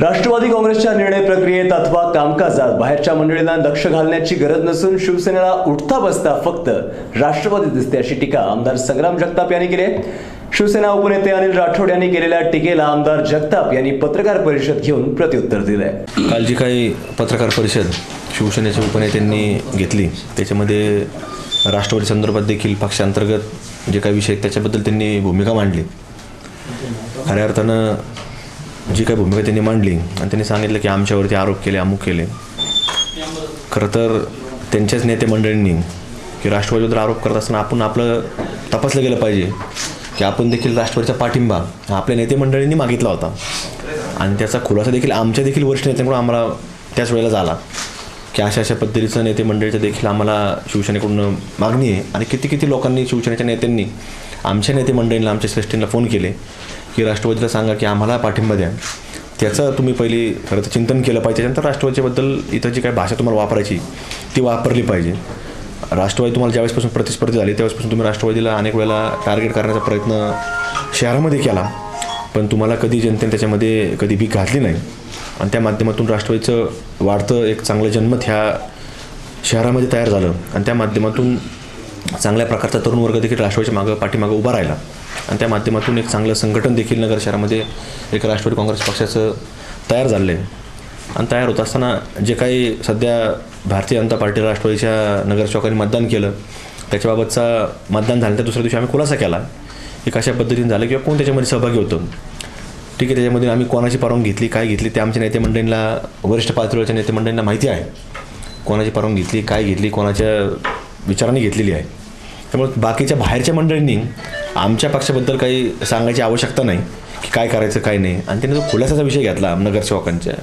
राष्ट्रवादी काँग्रेसच्या निर्णय प्रक्रियेत अथवा कामकाजात बाहेरच्या मंडळींना लक्ष घालण्याची गरज नसून शिवसेनेला उठता बसता फक्त राष्ट्रवादी दिसते अशी टीका आमदार संग्राम जगताप यांनी केली शिवसेना उपनेते अनिल राठोड यांनी केलेल्या टीकेला आमदार जगताप यांनी पत्रकार परिषद घेऊन प्रत्युत्तर दिलंय. काल जी काही पत्रकार परिषद शिवसेनेच्या उपनेत्यांनी घेतली त्याच्यामध्ये राष्ट्रवादी संदर्भात देखील पक्षांतर्गत जे काही विषय त्याच्याबद्दल त्यांनी भूमिका मांडली. खऱ्या अर्थानं जी काही भूमिका त्यांनी मांडली आणि त्यांनी सांगितलं की आमच्यावरती आरोप केले अमुक केले. खरं तर त्यांच्याच नेते मंडळींनी की राष्ट्रवादीवर आरोप करत असताना आपण आपलं तपासलं गेलं पाहिजे की आपण देखील राष्ट्रवादीचा पाठिंबा हा आपल्या नेते मंडळींनी मागितला होता. आणि त्याचा खुलासा देखील आमच्या देखील वरिष्ठ नेत्यांकडून आम्हाला त्याच वेळेला झाला. की अशा अशा पद्धतीचं नेते मंडळीचं देखील आम्हाला शिवसेनेकडून मागणी आहे. आणि किती किती लोकांनी शिवसेनेच्या नेत्यांनी आमच्या नेते मंडळींना आमच्या श्रेष्ठींना फोन केले की राष्ट्रवादीला सांगा की आम्हाला पाठिंबा द्या. त्याचं तुम्ही पहिली खरं तर चिंतन केलं पाहिजे. त्याच्यानंतर राष्ट्रवादीबद्दल इथं जी काय भाषा तुम्हाला वापरायची ती वापरली पाहिजे. राष्ट्रवादी तुम्हाला ज्यावेळेसपासून प्रतिस्पर्धी झाली त्यावेळेसपासून तुम्ही राष्ट्रवादीला अनेक वेळेला टार्गेट करण्याचा प्रयत्न शहरामध्ये केला. पण तुम्हाला कधी जनतेने त्याच्यामध्ये कधी भीक घातली नाही आणि त्या माध्यमातून राष्ट्रवादीचं वाढतं एक चांगलं जन्मत ह्या शहरामध्ये तयार झालं. आणि त्या माध्यमातून चांगल्या प्रकारचा तरुण वर्ग देखील राष्ट्रवादीच्या मागं पाठीमागं उभा राहिला. आणि त्या माध्यमातून एक चांगलं संघटन देखील नगर शहरामध्ये एक राष्ट्रवादी काँग्रेस पक्षाचं तयार झालं आहे आणि तयार होत असताना जे काही सध्या भारतीय जनता पार्टी राष्ट्रवादीच्या नगरसेवकांनी मतदान केलं त्याच्याबाबतचा मतदान झाल्यानंतर दुसऱ्या दिवशी आम्ही खुलासा केला. एक अशा पद्धतीने झालं किंवा कोण त्याच्यामध्ये सहभागी होतं. ठीक आहे त्याच्यामध्ये आम्ही कोणाची परवानगी घेतली काय घेतली ते आमच्या नेते मंडळींना वरिष्ठ पातळीवरच्या नेते मंडळींना माहिती आहे. कोणाची परवानगी घेतली काय घेतली कोणाच्या विचाराने घेतलेली आहे. त्यामुळे बाकीच्या बाहेरच्या मंडळींनी आमच्या पक्षाबद्दल काही सांगायची आवश्यकता नाही की काय करायचं काय नाही. आणि त्याने जो खुलासाचा विषय घेतला नगरसेवकांच्या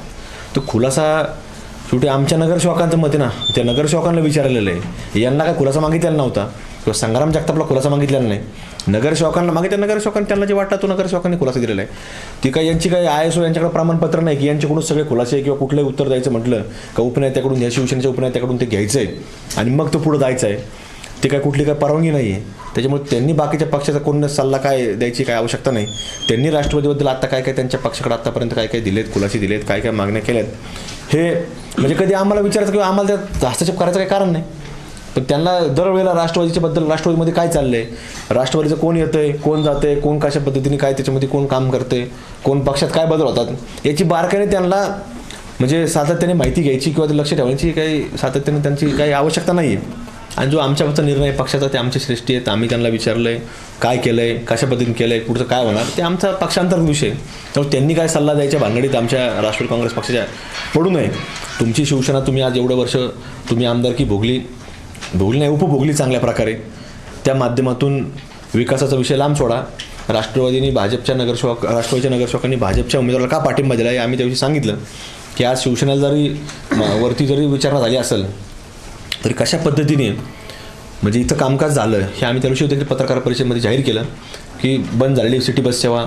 तो खुलासा शेवटी आमच्या नगरसेवकांचं मत आहे ना त्या नगरसेवकांना विचारलेलं आहे. यांना काय खुलासा मागितलेला नव्हता. किंवा संग्राम जगतापला खुलासा मागितलेला नाही. नगरसेवकांना मागितल्या नगरसेवकांनी त्यांना जे वाटतं तो नगरसेवकांनी खुलासा दिलेला आहे. ती काय यांची काही आय एस ओ यांच्याकडे प्रमाणपत्र नाही की यांच्याकडून सगळे खुलासे किंवा कुठलंही उत्तर द्यायचं म्हटलं का उपनेत्याकडून या शिवसेनेच्या उपनेत्याकडून ते घ्यायचं आहे आणि मग तो पुढं जायचं आहे ते काय कुठली काय परवानगी नाही आहे त्याच्यामुळे त्यांनी बाकीच्या पक्षाचा कोण सल्ला काय द्यायची काय आवश्यकता नाही. त्यांनी राष्ट्रवादीबद्दल आता काय काय त्यांच्या पक्षाकडे आतापर्यंत काय काय दिलेत खुलासे दिलेत काय काय मागण्या केल्यात हे म्हणजे कधी आम्हाला विचारायचं किंवा आम्हाला त्यात हस्तक्षेप करायचं काही कारण नाही. पण त्यांना दरवेळेला राष्ट्रवादीच्या बद्दल राष्ट्रवादीमध्ये काय चाललंय? राष्ट्रवादीचं कोण येतंय? कोण जातंय? कोण कशा पद्धतीने काय त्याच्यामध्ये कोण काम करते कोण पक्षात काय बदल होतात? याची बारकाईने त्यांना म्हणजे सातत्याने माहिती घ्यायची किंवा ते लक्ष ठेवायची काही सातत्याने त्यांची काही आवश्यकता नाही आहे आणि जो आमच्यावरचा निर्णय पक्षाचा ते आमचे श्रेष्ठी आहेत. आम्ही त्यांना विचारलं आहे काय केलं आहे कशा पद्धतीने केलं आहे पुढचं काय होणार ते आमचा पक्षांतर विषय त्यामुळे त्यांनी काय सल्ला द्यायच्या भानगडीत आमच्या राष्ट्रवादी काँग्रेस पक्षाच्या पडू नये. तुमची शिवसेना तुम्ही आज एवढं वर्ष तुम्ही आमदारकी भोगली. भोगली नाही उपभोगली चांगल्या प्रकारे. त्या माध्यमातून विकासाचा विषय लांब सोडा. राष्ट्रवादीने भाजपच्या नगरसेवक राष्ट्रवादीच्या नगरसेवकांनी भाजपच्या उमेदवाराला का पाठिंबा दिला हे आम्ही त्याविषयी सांगितलं. की आज शिवसेनेला जरी वरती जरी विचारणा झाली असेल तरी कशा पद्धतीने म्हणजे इथं कामकाज झालं हे आम्ही त्याविषयी देखील पत्रकार परिषदेमध्ये जाहीर केलं की बंद झालेली सिटी बस सेवा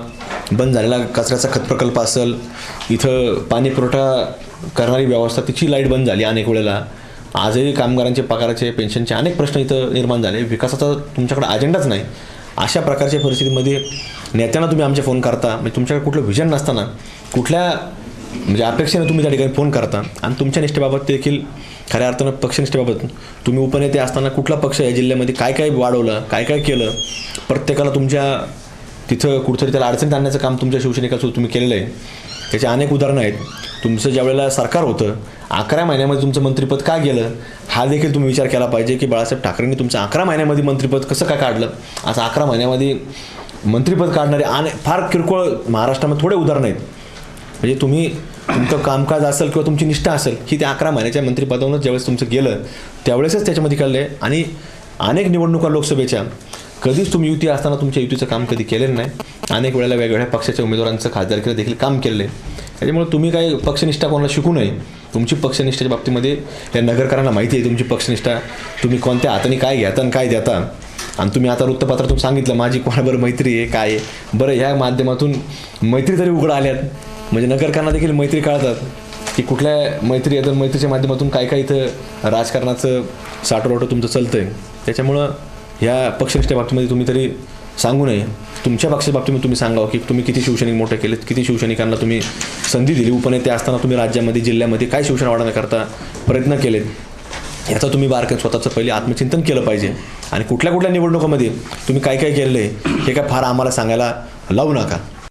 बंद झालेला कचऱ्याचा खत प्रकल्प असेल इथं पाणी पुरवठा करणारी व्यवस्था तिची लाइट बंद झाली अनेक वेळेला. आजही कामगारांचे पगाराचे पेन्शनचे अनेक प्रश्न इथं निर्माण झाले. विकासाचा तुमच्याकडे अजेंडाच नाही. अशा प्रकारच्या परिस्थितीमध्ये नेत्यांना तुम्ही आमचे फोन करता. म्हणजे तुमच्याकडे कुठलं व्हिजन नसताना कुठल्या म्हणजे अपेक्षेने तुम्ही त्या ठिकाणी फोन करता. आणि तुमच्या निष्ठेबाबत देखील खऱ्या अर्थानं पक्षनिष्ठेबाबत तुम्ही उपनेते असताना कुठला पक्ष या जिल्ह्यामध्ये काय काय वाढवलं काय काय केलं प्रत्येकाला तुमच्या तिथं कुठंतरी त्याला अडचणीत आणण्याचं काम तुमच्या शिवसैनिकाचं तुम्ही केलेलं आहे. त्याचे अनेक उदाहरणं आहेत. तुमचं ज्या वेळेला सरकार होतं अकरा महिन्यामध्ये तुमचं मंत्रिपद का गेलं? हा देखील तुम्ही विचार केला पाहिजे की बाळासाहेब ठाकरेंनी तुमचं अकरा महिन्यामध्ये मंत्रिपद कसं काय काढलं? असं अकरा महिन्यामध्ये मंत्रिपद काढणारे आणि फार किरकोळ महाराष्ट्रामध्ये थोडे उदाहरणं आहेत. म्हणजे तुम्ही तुमचं कामकाज असेल किंवा तुमची निष्ठा असेल ही त्या अकरा महिन्याच्या मंत्रिपदावरूनच ज्यावेळेस तुमचं गेलं त्यावेळेसच त्याच्यामध्ये कळलं आहे आणि अनेक निवडणुका लोकसभेच्या कधीच तुम्ही युती असताना तुमच्या युतीचं काम कधी केलेलं नाही. अनेक वेळेला वेगवेगळ्या पक्षाच्या उमेदवारांचं खासदारकीला देखील काम केलेलं आहे. त्याच्यामुळे तुम्ही काही पक्षनिष्ठा कोणाला शिकू नये. तुमची पक्षनिष्ठाच्या बाबतीमध्ये या नगरकरांना माहिती आहे तुमची पक्षनिष्ठा. तुम्ही कोणत्या हाताने काय घेता आणि काय देता. आणि तुम्ही आता वृत्तपत्रातून सांगितलं माझी कोणाबरोबर मैत्री आहे काय आहे? बरं ह्या माध्यमातून मैत्री तरी उघड आल्यात. म्हणजे नगरकरांना देखील मैत्री कळतात की कुठल्या मैत्री येतात मैत्रीच्या माध्यमातून काय काय इथं राजकारणाचं साठवटं तुमचं चालतं आहे त्याच्यामुळं ह्या पक्षनिष्ठ्या बाबतीमध्ये तुम्ही तरी सांगू नये. तुमच्या पक्षाबाबतीत तुम्ही सांगावं की तुम्ही किती शिवसैनिक मोठे केलेत किती शिवसैनिकांना तुम्ही संधी दिली उपनेते असताना तुम्ही राज्यामध्ये जिल्ह्यामध्ये काय शिवसेना वाढवण्याकरता प्रयत्न केलेत. याचं तुम्ही बारकन स्वतःचं पहिले आत्मचिंतन केलं पाहिजे. आणि कुठल्या कुठल्या निवडणुकामध्ये तुम्ही काय काय केलेलं आहे हे काय फार आम्हाला सांगायला लावू नका.